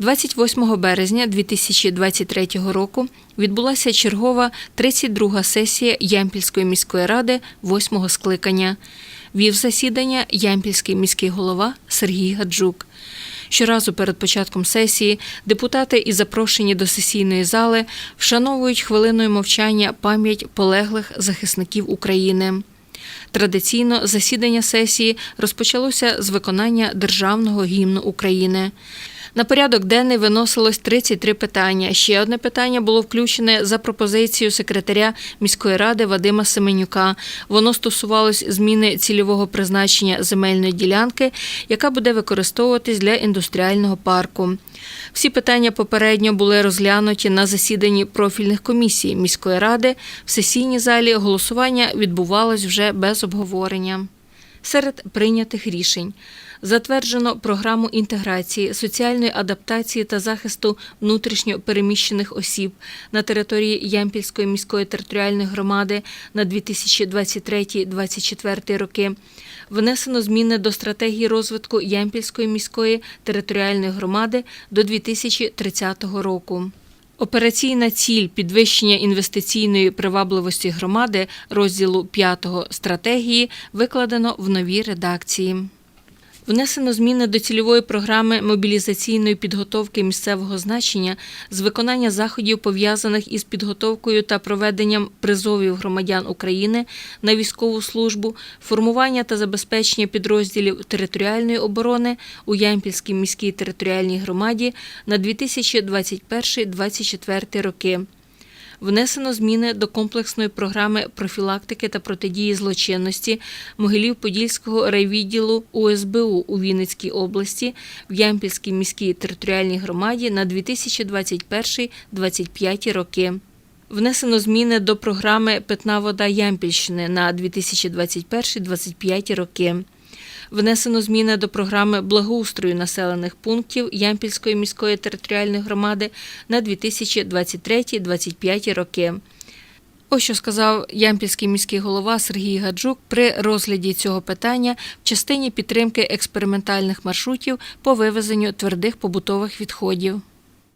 28 березня 2023 року відбулася чергова 32-га сесія Ямпільської міської ради 8-го скликання. Вів засідання Ямпільський міський голова Сергій Гаджук. Щоразу перед початком сесії депутати і запрошені до сесійної зали вшановують хвилиною мовчання пам'ять полеглих захисників України. Традиційно засідання сесії розпочалося з виконання державного гімну України. На порядок денний виносилось 33 питання. Ще одне питання було включене за пропозицією секретаря міської ради Вадима Семенюка. Воно стосувалось зміни цільового призначення земельної ділянки, яка буде використовуватись для індустріального парку. Всі питання попередньо були розглянуті на засіданні профільних комісій міської ради. В сесійній залі голосування відбувалось вже без обговорення. Серед прийнятих рішень затверджено програму інтеграції, соціальної адаптації та захисту внутрішньо переміщених осіб на території Ямпільської міської територіальної громади на 2023-2024 роки. Внесено зміни до стратегії розвитку Ямпільської міської територіальної громади до 2030 року. Операційна ціль підвищення інвестиційної привабливості громади розділу 5 стратегії викладено в новій редакції. Внесено зміни до цільової програми мобілізаційної підготовки місцевого значення з виконання заходів, пов'язаних із підготовкою та проведенням призовів громадян України на військову службу, формування та забезпечення підрозділів територіальної оборони у Ямпільській міській територіальній громаді на 2021-2024 роки. Внесено зміни до комплексної програми профілактики та протидії злочинності Могилів-Подільського райвідділу УСБУ у Вінницькій області в Ямпільській міській територіальній громаді на 2021-2025 роки. Внесено зміни до програми Питна вода Ямпільщини на 2021-2025 роки. Внесено зміни до програми благоустрою населених пунктів Ямпільської міської територіальної громади на 2023-2025 роки. Ось що сказав Ямпільський міський голова Сергій Гаджук при розгляді цього питання в частині підтримки експериментальних маршрутів по вивезенню твердих побутових відходів.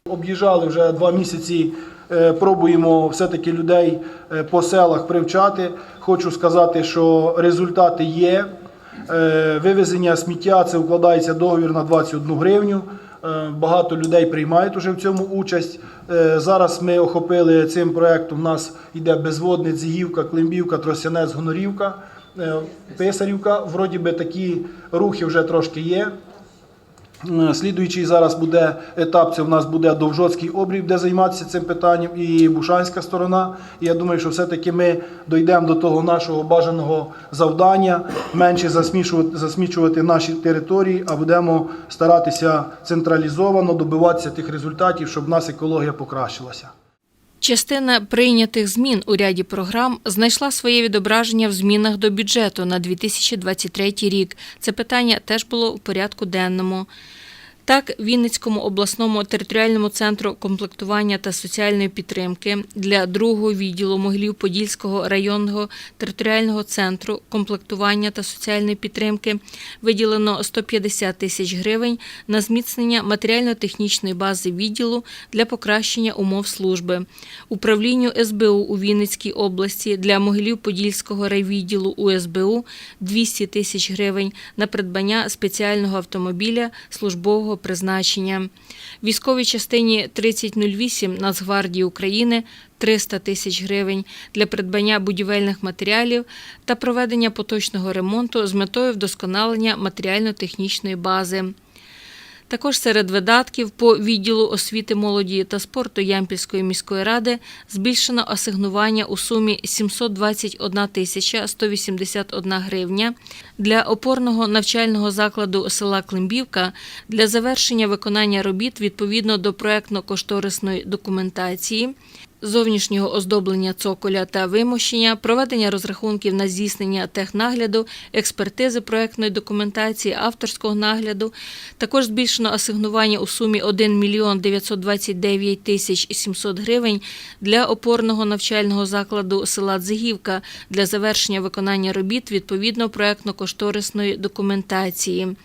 Об'їжджали вже два місяці, е, пробуємо все-таки людей е, по селах привчати. Хочу сказати, що результати є. Е, Вивезення сміття це вкладається договір на 21 гривню. Е, Багато людей приймають уже в цьому участь. Е, Зараз ми охопили цим проєктом. У нас йде Безводне, Зігівка, Климбівка, Тросянець, Гонорівка, Писарівка. Вроді би такі рухи вже трошки є. Е, Слідуючий зараз буде етап, це в нас буде Довжоцький обрів, де займатися цим питанням, і Бушанська сторона. І я думаю, що все-таки ми дійдемо до того нашого бажаного завдання, менше засмічувати, засмічувати наші території, а будемо старатися централізовано добиватися тих результатів, щоб в нас екологія покращилася. Частина прийнятих змін у ряді програм знайшла своє відображення в змінах до бюджету на 2023 рік. Це питання теж було в порядку денному. Так, Вінницькому обласному територіальному центру комплектування та соціальної підтримки для другого відділу Могилів-Подільського районного територіального центру комплектування та соціальної підтримки виділено 150 тисяч гривень на зміцнення матеріально-технічної бази відділу для покращення умов служби. Управлінню СБУ у Вінницькій області для Могилів-Подільського райвідділу УСБУ 200 тисяч гривень на придбання спеціального автомобіля службового призначення. Військовій частині 3008 Нацгвардії України 300 тисяч гривень для придбання будівельних матеріалів та проведення поточного ремонту з метою вдосконалення матеріально-технічної бази. Також серед видатків по відділу освіти, молоді та спорту Ямпільської міської ради збільшено асигнування у сумі 721 тисяча 181 гривня. Для опорного навчального закладу села Климбівка для завершення виконання робіт відповідно до проектно-кошторисної документації зовнішнього оздоблення цоколя та вимощення, проведення розрахунків на здійснення технагляду, експертизи проектної документації, авторського нагляду. Також збільшено асигнування у сумі 1 мільйон 929 тисяч 700 гривень для опорного навчального закладу села Дзигівка для завершення виконання робіт відповідно проектно-кошторисної документації.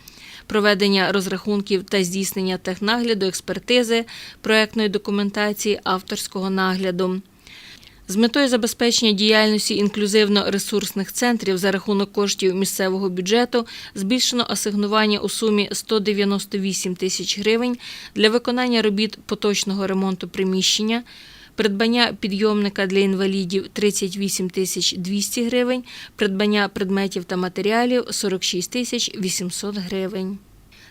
Проведення розрахунків та здійснення технагляду, експертизи, проектної документації, авторського нагляду. З метою забезпечення діяльності інклюзивно-ресурсних центрів за рахунок коштів місцевого бюджету збільшено асигнування у сумі 198 тисяч гривень для виконання робіт поточного ремонту приміщення, придбання підйомника для інвалідів 38 тисяч 200 гривень, придбання предметів та матеріалів 46 тисяч 800 гривень.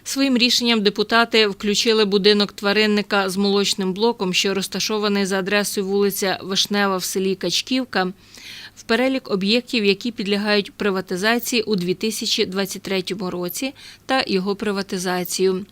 Своїм рішенням депутати включили будинок тваринника з молочним блоком, що розташований за адресою вулиця Вишнева в селі Качківка, в перелік об'єктів, які підлягають приватизації у 2023 році та його приватизацію.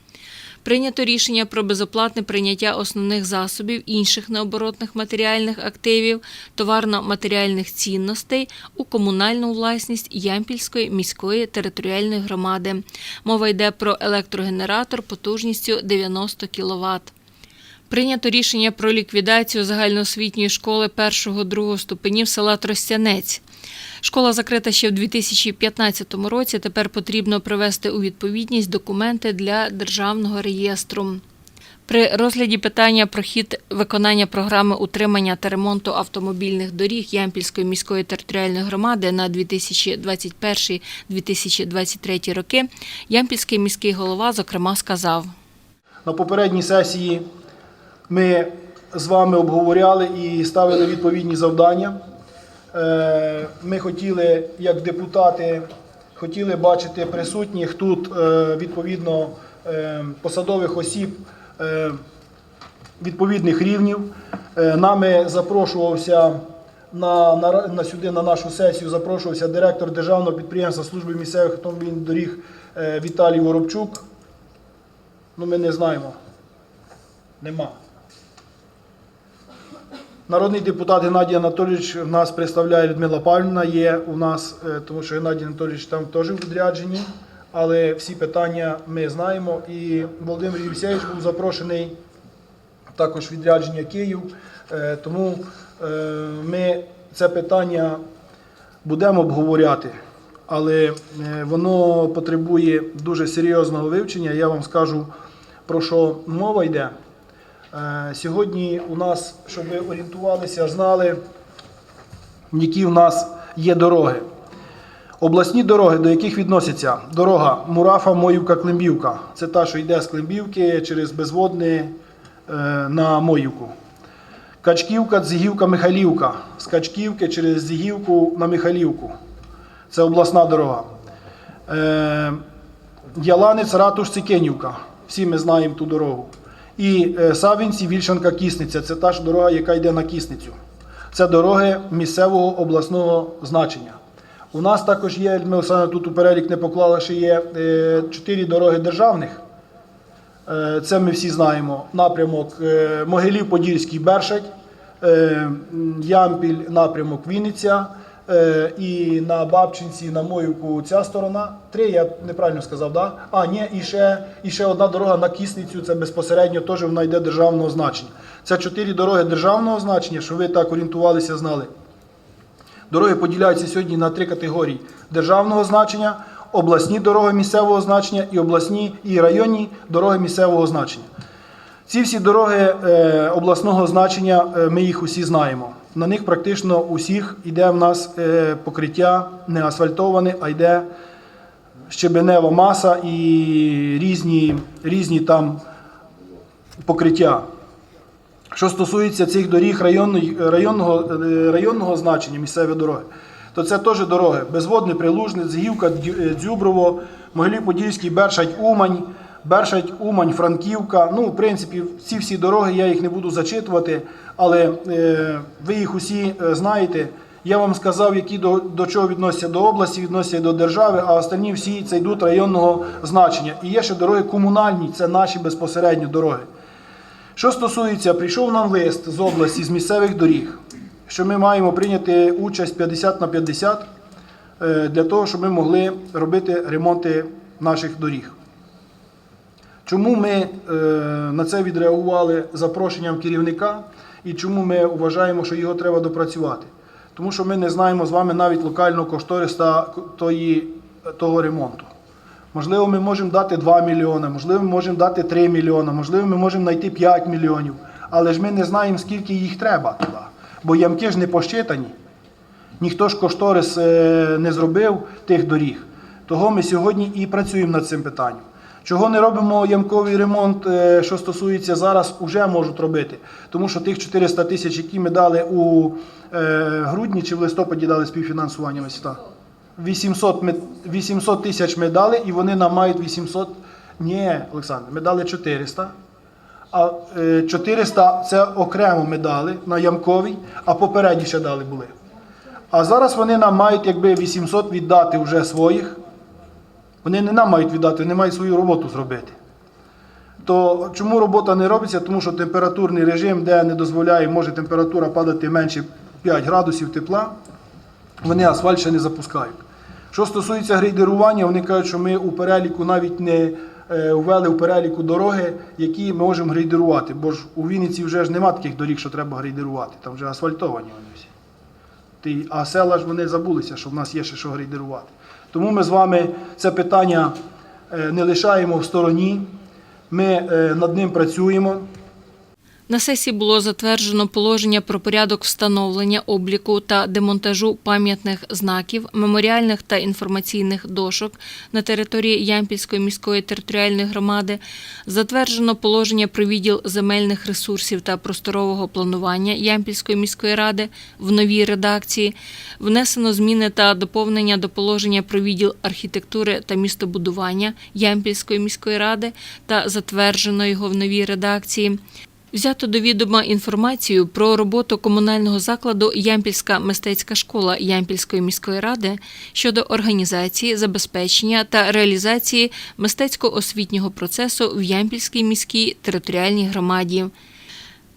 Прийнято рішення про безоплатне прийняття основних засобів інших необоротних матеріальних активів, товарно-матеріальних цінностей у комунальну власність Ямпільської міської територіальної громади. Мова йде про електрогенератор потужністю 90 кВт. Прийнято рішення про ліквідацію загальноосвітньої школи першого-другого ступенів села Тростянець. Школа закрита ще в 2015 році. Тепер потрібно привести у відповідність документи для державного реєстру. При розгляді питання про хід виконання програми утримання та ремонту автомобільних доріг Ямпільської міської територіальної громади на 2021-2023 роки Ямпільський міський голова зокрема сказав. На попередній сесії ми з вами обговоряли і ставили відповідні завдання. Е, Ми хотіли, як депутати, хотіли бачити присутніх тут е, відповідно е, посадових осіб відповідних рівнів. Нами запрошувався на, на, на сюди на нашу сесію запрошувався директор державного підприємства служби місцевих автомобільних доріг Віталій Воробчук. Ну, ми не знаємо. Нема. Народний депутат Геннадій Анатолійович в нас представляє Людмила Павлівна, є у нас, е, тому що Геннадій Анатолійович там теж в відрядженні, але всі питання ми знаємо. І Володимир Євсевич був запрошений також відрядження Київ. Е, Тому е, ми це питання будемо обговоряти, але воно потребує дуже серйозного вивчення. Я вам скажу про що мова йде. Е, Сьогодні у нас, щоб ви орієнтувалися, знали, які у нас є дороги. Обласні дороги, до яких відносяться дорога Мурафа, Моївка, Климбівка. Це та, що йде з Климбівки через Безводне е, на Моївку. Качківка, Дзигівка, Михайлівка. З Качківки через Дзигівку на Михайлівку. Це обласна дорога. Е, Яланець, Ратуш, Цикенівка. Всі ми знаємо ту дорогу. І е, Савінці, Вільшанка, Кісниця. Це та ж дорога, яка йде на Кісницю. Це дороги місцевого обласного значення. У нас також є, Людмила Олександровна тут у перелік не поклала, що є е, чотири дороги державних. Е, Це ми всі знаємо. Напрямок Могилів-Подільський, Бершать, Ямпіль, напрямок Вінниця. Е, І на Бабчинці, на Моївку ця сторона. Три, я неправильно сказав, да? А, ні, і ще, і ще одна дорога на Кісницю, це безпосередньо теж вона йде державного значення. Це чотири дороги державного значення, щоб ви так орієнтувалися, знали. Дороги поділяються сьогодні на три категорії: державного значення, обласні дороги місцевого значення і обласні і районні дороги місцевого значення. Ці всі дороги е, обласного значення, е, ми їх усі знаємо. На них практично усіх йде в нас е, покриття не асфальтоване, а йде щебенева маса і різні, різні там покриття. Що стосується цих доріг районної- районного, е, районного значення місцеві дороги, то це теж дороги. Безводне, Прилужне, Згівка, е, Дзюброво, Могилів-Подільський, Бершать, Умань, Бершать, Умань, Франківка. Ну, в принципі, ці всі дороги я їх не буду зачитувати, але е, ви їх усі е, знаєте. Я вам сказав, які до, до чого відносяться до області, відносяться до держави, а останні всі це йдуть районного значення. І є ще дороги комунальні, це наші безпосередньо дороги. Що стосується, прийшов нам лист з області, з місцевих доріг, що ми маємо прийняти участь 50 на 50 е, для того, щоб ми могли робити ремонти наших доріг. Чому ми е, на це відреагували запрошенням керівника і чому ми вважаємо, що його треба допрацювати? Тому що ми не знаємо з вами навіть локального кошториса тої, того ремонту. Можливо, ми можемо дати 2 мільйони, можливо, ми можемо дати 3 мільйони, можливо, ми можемо знайти 5 мільйонів. Але ж ми не знаємо, скільки їх треба туди. Бо ямки ж не посчитані. Ніхто ж кошторис е, не зробив тих доріг. Того ми сьогодні і працюємо над цим питанням. Чого не робимо ямковий ремонт, е, що стосується зараз, уже можуть робити. Тому що тих 400 тисяч, які ми дали у е, грудні чи в листопаді дали співфінансування міста. 800, ми, 800 тисяч ми дали, і вони нам мають 800. Ні, Олександр, ми дали 400. А е, 400 це окремо ми дали на ямковий, а попередні ще дали були. А зараз вони нам мають якби 800 віддати вже своїх. Вони не нам мають віддати, вони мають свою роботу зробити. То чому робота не робиться? Тому що температурний режим, де не дозволяє, може температура падати менше 5 градусів тепла, вони асфальт ще не запускають. Що стосується грейдерування, вони кажуть, що ми у переліку навіть не е, ввели у переліку дороги, які ми можемо грейдерувати. Бо ж у Вінниці вже ж нема таких доріг, що треба грейдерувати. Там вже асфальтовані вони всі. А села ж вони забулися, що в нас є ще що грейдерувати. Тому ми з вами це питання е, не лишаємо в стороні. Ми е, над ним працюємо. На сесії було затверджено положення про порядок встановлення, обліку та демонтажу пам'ятних знаків, меморіальних та інформаційних дошок на території Ямпільської міської територіальної громади. Затверджено положення про відділ земельних ресурсів та просторового планування Ямпільської міської ради в новій редакції. Внесено зміни та доповнення до положення про відділ архітектури та містобудування Ямпільської міської ради та затверджено його в новій редакції. Взято до відома інформацію про роботу комунального закладу Ямпільська мистецька школа Ямпільської міської ради щодо організації, забезпечення та реалізації мистецько-освітнього процесу в Ямпільській міській територіальній громаді.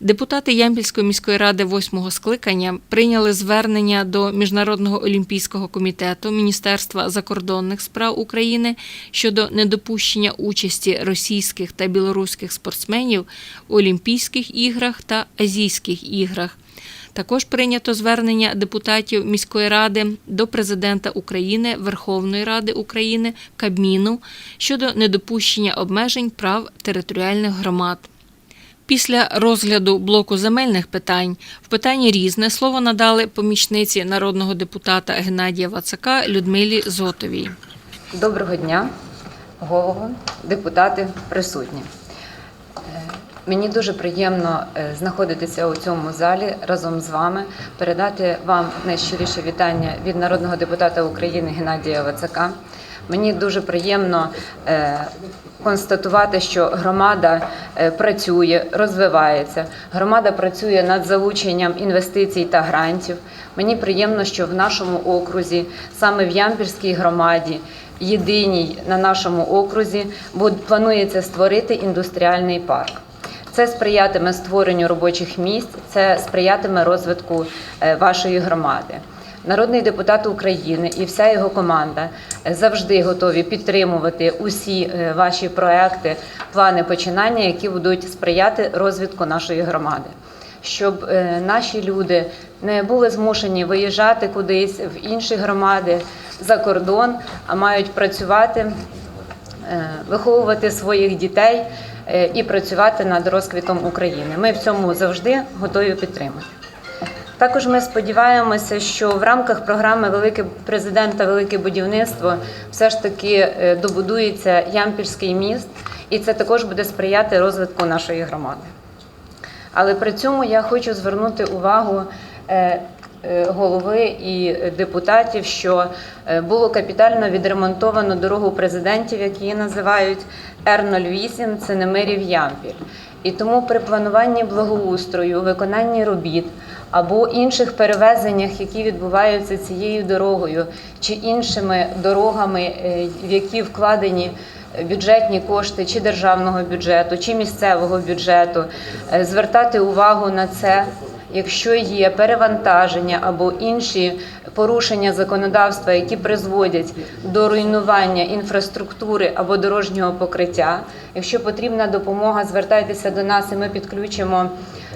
Депутати Ямпільської міської ради восьмого скликання прийняли звернення до Міжнародного олімпійського комітету Міністерства закордонних справ України щодо недопущення участі російських та білоруських спортсменів у Олімпійських іграх та Азійських іграх. Також прийнято звернення депутатів міської ради до президента України, Верховної Ради України, Кабміну щодо недопущення обмежень прав територіальних громад. Після розгляду блоку земельних питань в питанні різне слово надали помічниці народного депутата Геннадія Вацака Людмилі Зотовій. Доброго дня, голово, депутати, присутні. Мені дуже приємно е, знаходитися у цьому залі разом з вами, передати вам найщиріше вітання від народного депутата України Геннадія Вацака. Мені дуже приємно е, констатувати, що громада е, працює, розвивається. Громада працює над залученням інвестицій та грантів. Мені приємно, що в нашому окрузі, саме в Ямпільській громаді, єдиній на нашому окрузі, планується створити індустріальний парк. Це сприятиме створенню робочих місць, це сприятиме розвитку е, вашої громади. Народний депутат України і вся його команда е, завжди готові підтримувати усі е, ваші проекти, плани починання, які будуть сприяти розвитку нашої громади. Щоб наші люди не були змушені виїжджати кудись в інші громади за кордон, а мають працювати виховувати своїх дітей і працювати над розквітом України. Ми в цьому завжди готові підтримати. Також ми сподіваємося, що в рамках програми Велике президента Велике будівництво все ж таки е, добудується Ямпільський міст, і це також буде сприяти розвитку нашої громади. Але при цьому я хочу звернути увагу е, е, голови і депутатів, що е, було капітально відремонтовано дорогу президентів, які її називають Р-08, це Немирів Ямпіль. І тому при плануванні благоустрою, виконанні робіт або інших перевезеннях, які відбуваються цією дорогою чи іншими дорогами, е, в які вкладені бюджетні кошти чи державного бюджету, чи місцевого бюджету, е, звертати увагу на це. Якщо є перевантаження або інші порушення законодавства, які призводять до руйнування інфраструктури або дорожнього покриття, якщо потрібна допомога, звертайтеся до нас, і ми підключимо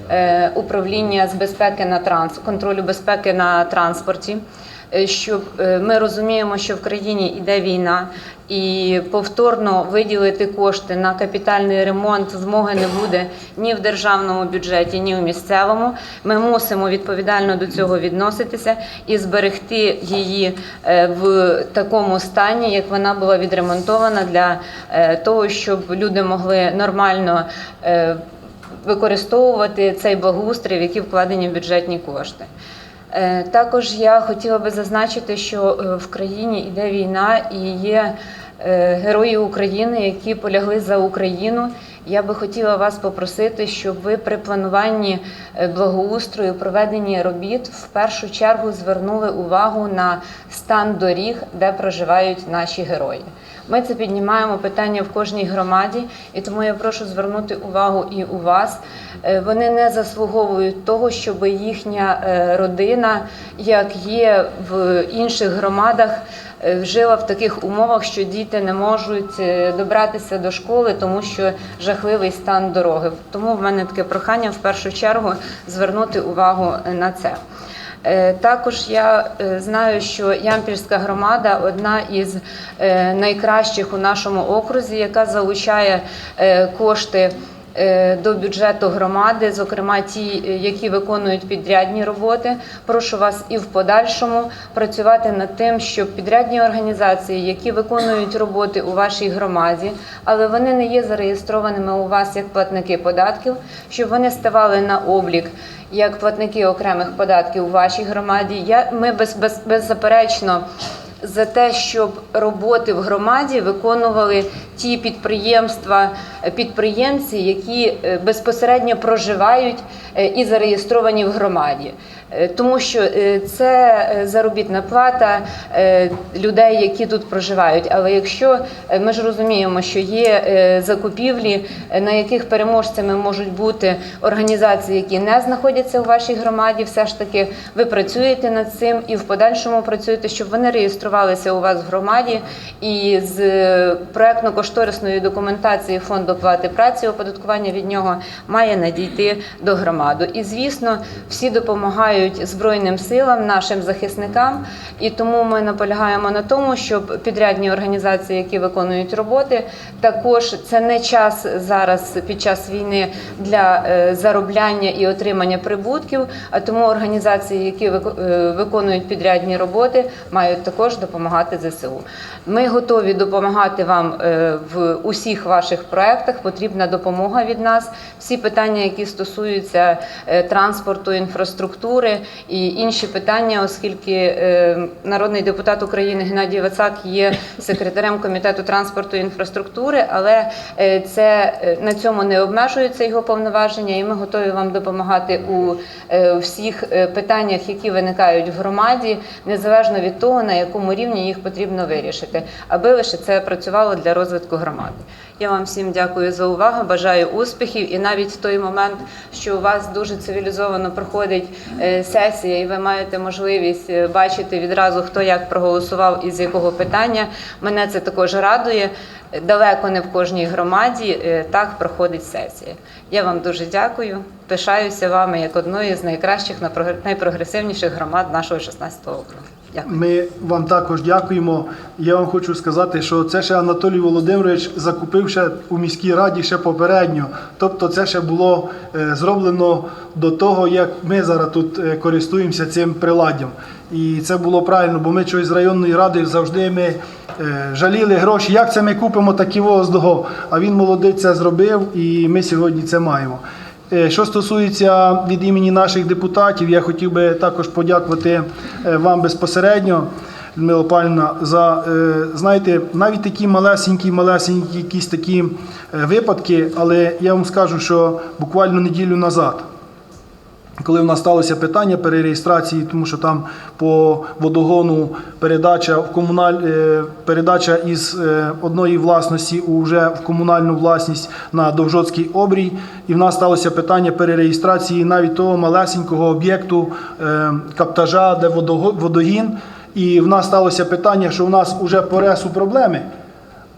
е, управління з безпеки на транс, контролю безпеки на транспорті. е, щоб е, ми розуміємо, що в країні йде війна, і повторно виділити кошти на капітальний ремонт змоги не буде ні в державному бюджеті, ні в місцевому. Ми мусимо відповідально до цього відноситися і зберегти її е, в такому стані, як вона була відремонтована для е, того, щоб люди могли нормально. е, Використовувати цей благоустрій, в який вкладені бюджетні кошти. Також я хотіла би зазначити, що в країні йде війна і є герої України, які полягли за Україну. Я би хотіла вас попросити, щоб ви при плануванні е, благоустрою, проведенні робіт в першу чергу звернули увагу на стан доріг, де проживають наші герої. Ми це піднімаємо питання в кожній громаді, і тому я прошу звернути увагу і у вас. Е, Вони не заслуговують того, щоб їхня е, родина, як є в інших громадах, е, жила в таких умовах, що діти не можуть добратися до школи, тому що жахливий стан дороги. Тому в мене таке прохання в першу чергу звернути увагу на це. Е, Також я е, знаю, що Ямпільська громада одна із е, найкращих у нашому окрузі, яка залучає кошти до бюджету громади, зокрема ті, е, які виконують підрядні роботи. Прошу вас і в подальшому працювати над тим, щоб підрядні організації, які виконують роботи у вашій громаді, але вони не є зареєстрованими у вас як платники податків, щоб вони ставали на облік як платники окремих податків у вашій громаді. Я ми без, без, беззаперечно за те, щоб роботи в громаді виконували ті підприємства, підприємці, які е, безпосередньо проживають е, і зареєстровані в громаді. Е, Тому що е, це е, заробітна плата людей, які тут проживають. Але якщо ми ж розуміємо, що є закупівлі, на яких переможцями можуть бути організації, які не знаходяться у вашій громаді, все ж таки ви працюєте над цим і в подальшому працюєте, щоб вони реєструвалися у вас в громаді і з проектно-кошторисної документації фонду оплати праці оподаткування від нього має надійти до громади. І звісно, всі допомагають збройним силам, нашим захисникам, і тому ми наполягаємо на тому, щоб підрядні організації, які виконують роботи, також це не час зараз під час війни для е, заробляння і отримання прибутків. А тому організації, які е, виконують підрядні роботи, мають також допомагати ЗСУ. Ми готові допомагати вам е, в усіх ваших проектах. Потрібна допомога від нас. Всі питання, які стосуються транспорту, інфраструктури і інші питання, оскільки е, народний депутат України Геннадій Вацак є секретарем комітету транспорту і інфраструктури, але е, це е, на цьому не обмежується його повноваження, і ми готові вам допомагати у всіх питаннях, які виникають в громаді, незалежно від того, на якому рівні їх потрібно вирішити, аби лише це працювало для розвитку громади. Я вам всім дякую за увагу, бажаю успіхів. І навіть в той момент, що у вас дуже цивілізовано проходить е, сесія, і ви маєте можливість е, бачити відразу, хто як проголосував і з якого питання. Мене це також радує. Далеко не в кожній громаді е, так проходить сесія. Я вам дуже дякую. Пишаюся вами як одною з найкращих найпрогресивніших громад нашого 16-го округу. Дякую. Ми вам також дякуємо. Я вам хочу сказати, що це ще Анатолій Володимирович закупив ще у міській раді ще попередньо. Тобто це ще було е, зроблено до того, як ми зараз тут е, користуємося цим приладдям. І це було правильно, бо ми чогось з районної ради завжди ми е, жаліли гроші. Як це ми купимо такі воздуго? А він молодець це зробив, і ми сьогодні це маємо. Е, Що стосується від імені наших депутатів, я хотів би також подякувати е, вам безпосередньо, Людмила Павлівна, за е, знаєте, навіть такі малесенькі, малесенькі якісь такі випадки, але я вам скажу, що буквально неділю назад. Коли в нас сталося питання перереєстрації, тому що там по водогону передача в комуналь е, передача із е, одної власності у вже в комунальну власність на Довжоцький обрій, і в нас сталося питання перереєстрації навіть того малесенького об'єкту е, каптажа, де водогін. І в нас сталося питання, що в нас вже по ресу проблеми,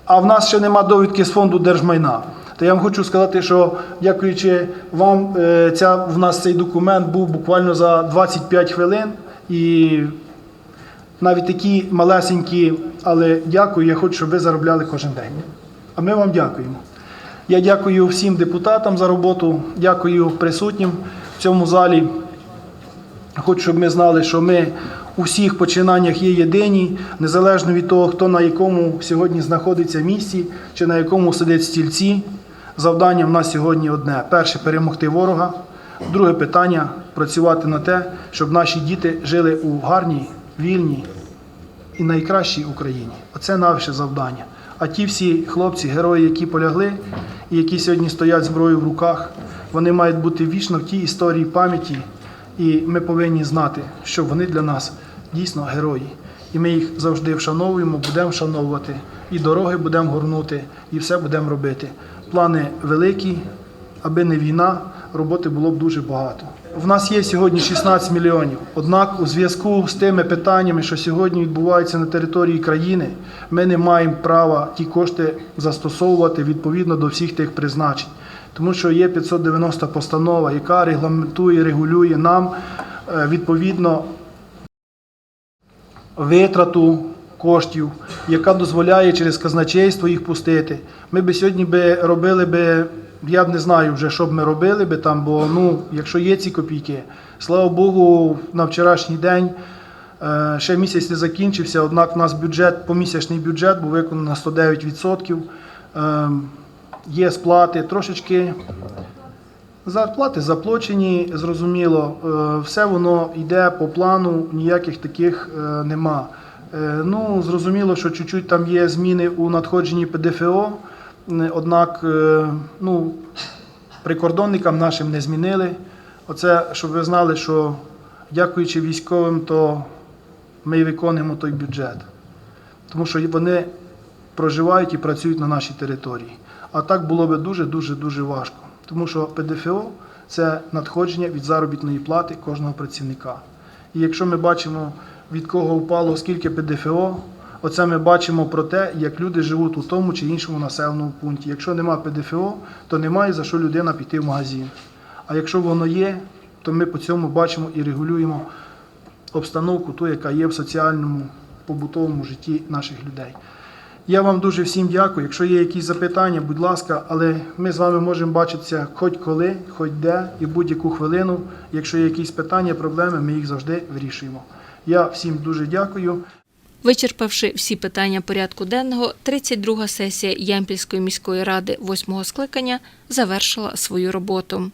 а в нас ще нема довідки з фонду держмайна. То я вам хочу сказати, що дякуючи вам, е, ця, в нас цей документ був буквально за 25 хвилин. І навіть такі малесенькі, але дякую, я хочу, щоб ви заробляли кожен день. А ми вам дякуємо. Я дякую всім депутатам за роботу, дякую присутнім в цьому залі. Хочу, щоб ми знали, що ми у всіх починаннях є єдині, незалежно від того, хто на якому сьогодні знаходиться місці чи на якому сидить стільці. Завдання в нас сьогодні одне: перше перемогти ворога. Друге питання працювати на те, щоб наші діти жили у гарній, вільній і найкращій Україні. Оце наше завдання. А ті всі хлопці, герої, які полягли і які сьогодні стоять з зброєю в руках, вони мають бути вічно в тій історії пам'яті, і ми повинні знати, що вони для нас дійсно герої. І ми їх завжди вшановуємо, будемо вшановувати, і дороги будемо горнути, і все будемо робити. Плани великі, аби не війна, роботи було б дуже багато. В нас є сьогодні 16 мільйонів. Однак, у зв'язку з тими питаннями, що сьогодні відбуваються на території країни, ми не маємо права ті кошти застосовувати відповідно до всіх тих призначень. Тому що є 590 постанова, яка регламентує, регулює нам е, відповідно витрату коштів, яка дозволяє через казначейство їх пустити. Ми би сьогодні би робили би, я б не знаю вже, що б ми робили би там, бо ну, якщо є ці копійки, слава Богу, на вчорашній день. е, Ще місяць не закінчився, однак у нас бюджет, помісячний бюджет був виконаний на 109%. Ем, Є сплати, трошечки Зарплати заплачені, зрозуміло, Е, все воно йде по плану, ніяких таких е, нема. Е, Ну, зрозуміло, що чуть-чуть там є зміни у надходженні ПДФО, однак е, ну, прикордонникам нашим не змінили. Оце, щоб ви знали, що дякуючи військовим, то ми виконуємо той бюджет. Тому що вони проживають і працюють на нашій території. А так було би дуже-дуже дуже важко. Тому що ПДФО це надходження від заробітної плати кожного працівника. І якщо ми бачимо, від кого впало скільки ПДФО, оце ми бачимо про те, як люди живуть у тому чи іншому населеному пункті. Якщо нема ПДФО, то немає за що людина піти в магазин. А якщо воно є, то ми по цьому бачимо і регулюємо обстановку, ту, яка є в соціальному побутовому житті наших людей. Я вам дуже всім дякую. Якщо є якісь запитання, будь ласка, але ми з вами можемо бачитися хоч коли, хоч де і будь-яку хвилину. Якщо є якісь питання, проблеми, ми їх завжди вирішуємо. Я всім дуже дякую. Вичерпавши всі питання порядку денного, 32-га сесія Ямпільської міської ради 8-го скликання завершила свою роботу.